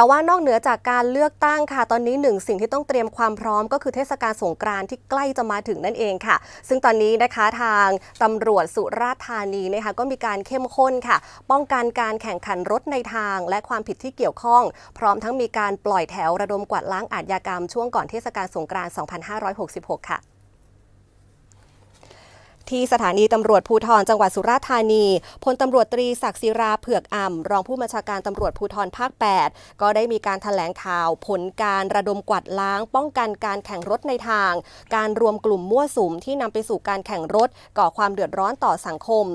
แต่ว่านอกเหนือจากการเลือกตั้งค่ะ ตอนนี้หนึ่งสิ่งที่ต้องเตรียมความพร้อมก็คือเทศกาลสงกรานต์ที่ใกล้จะมาถึงนั่นเองค่ะ ซึ่งตอนนี้นะคะทางตำรวจสุราษฎร์ธานีนะคะก็มีการเข้มข้นค่ะ ป้องกันการแข่งขันรถในทาง และความผิดที่เกี่ยวข้อง พร้อมทั้งมีการปล่อยแถวระดมกวาดล้างอาชญากรรมช่วงก่อนเทศกาลสงกรานต์ 2566 ค่ะ ที่สถานีตำรวจภูธรจังหวัดสุราษฎร์ธานีพลตำรวจตรีศักดิ์ศิราเผือกอ่ำรองผู้บัญชาการตำรวจภูธรภาค 8 ก็ได้มีการถแถลงข่าวผลการระดมกวาดล้าง ป้องกันการแข่งรถในทาง การรวมกลุ่มมั่วสุมที่นำไปสู่การแข่งรถ ก่อความเดือดร้อนต่อสังคม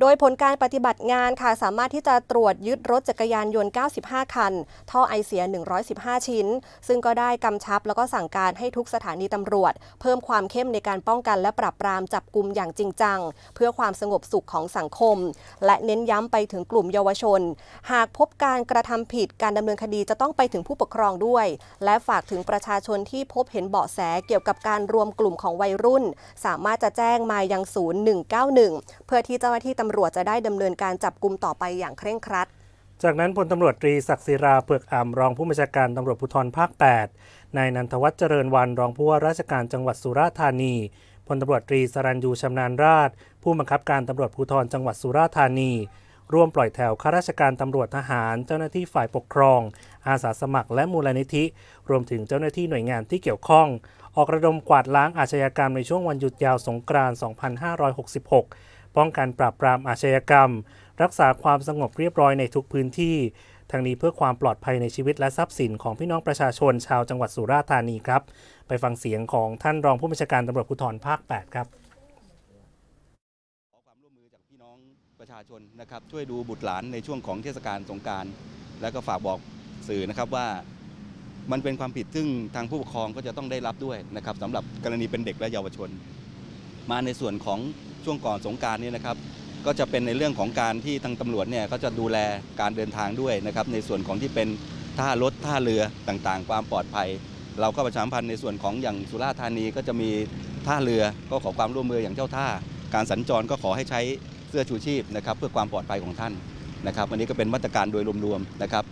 โดยผลการปฏิบัติงานค่ะสามารถที่จะตรวจยึดรถจักรยานยนต์ 95 คัน ท่อไอเสีย 115 ชิ้น ซึ่งก็ได้กำชับแล้วก็สั่งการให้ทุกสถานีตำรวจ เพิ่มความเข้มในการป้องกันและปราบปรามจับกลุ่มอย่างจริงจัง เพื่อความสงบสุขของสังคม และเน้นย้ำไปถึงกลุ่มเยาวชน หากพบการกระทำผิดการดำเนินคดีจะต้องไปถึงผู้ปกครองด้วย และฝากถึงประชาชนที่พบเห็นเบาะแสเกี่ยวกับการรวมกลุ่มของวัยรุ่น สามารถจะแจ้งมายังศูนย์191 เพื่อที่เจ้าหน้าที่ตำรวจจะได้ดำเนินการจับกลุ่มต่อไปอย่างเคร่งครัด จากนั้นพลตำรวจตรีศักดิ์ศิราเผือกอ่ำรองผู้บัญชาการตำรวจภูธรภาค 8 นายนันทวัฒน์เจริญวันรองผู้ว่าราชการจังหวัดสุราษฎร์ธานีพลตำรวจตรีสรัญยูชำนาญราช ผู้บังคับการตำรวจภูธรจังหวัดสุราษฎร์ธานี ร่วมปล่อยแถวข้าราชการตำรวจทหาร เจ้าหน้าที่ฝ่ายปกครอง อาสาสมัคร และมูลนิธิ รวมถึงเจ้าหน้าที่หน่วยงานที่เกี่ยวข้อง ออกระดมกวาดล้างอาชญากรรมในช่วงวันหยุดยาวสงกรานต์ 2566 ป้องกันปราบปรามอาชญากรรม รักษาความสงบเรียบร้อยในทุกพื้นที่ทั้งนี้เพื่อความปลอดภัยในชีวิตและทรัพย์สินของพี่น้องประชาชนชาวจังหวัดสุราษฎร์ธานีครับ ไปฟังเสียงของท่านรองผู้บัญชาการตำรวจภูธรภาค 8 ครับ ขอความร่วมมือจากพี่ น้องประชาชนนะครับช่วยดูบุตรหลานในช่วงของเทศกาลสงการ แล้วก็ฝากบอกสื่อนะครับว่ามันเป็นความผิดซึ่งทางผู้ปกครองก็จะต้องได้รับด้วยนะครับสำหรับกรณีเป็นเด็กและเยาวชน มาในส่วนของช่วงก่อนสงการนี้นะครับ ก็จะเป็นในเรื่องของการที่ทางตำรวจเนี่ยก็จะดูแลการเดินทางด้วยนะครับในส่วนของที่เป็นท่ารถท่าเรือต่างๆ ความปลอดภัย เราก็ประชาสัมพันธ์ในส่วนของอย่างสุราษฎร์ธานีก็จะมีท่าเรือก็ขอความร่วมมืออย่างเจ้าท่า การสัญจรก็ขอให้ใช้ สื้อชูชีพนะครับเพื่อความปลอดภัยของท่านนะครับอันนี้ก็เป็นมาตรการโดยรวมๆนะครับ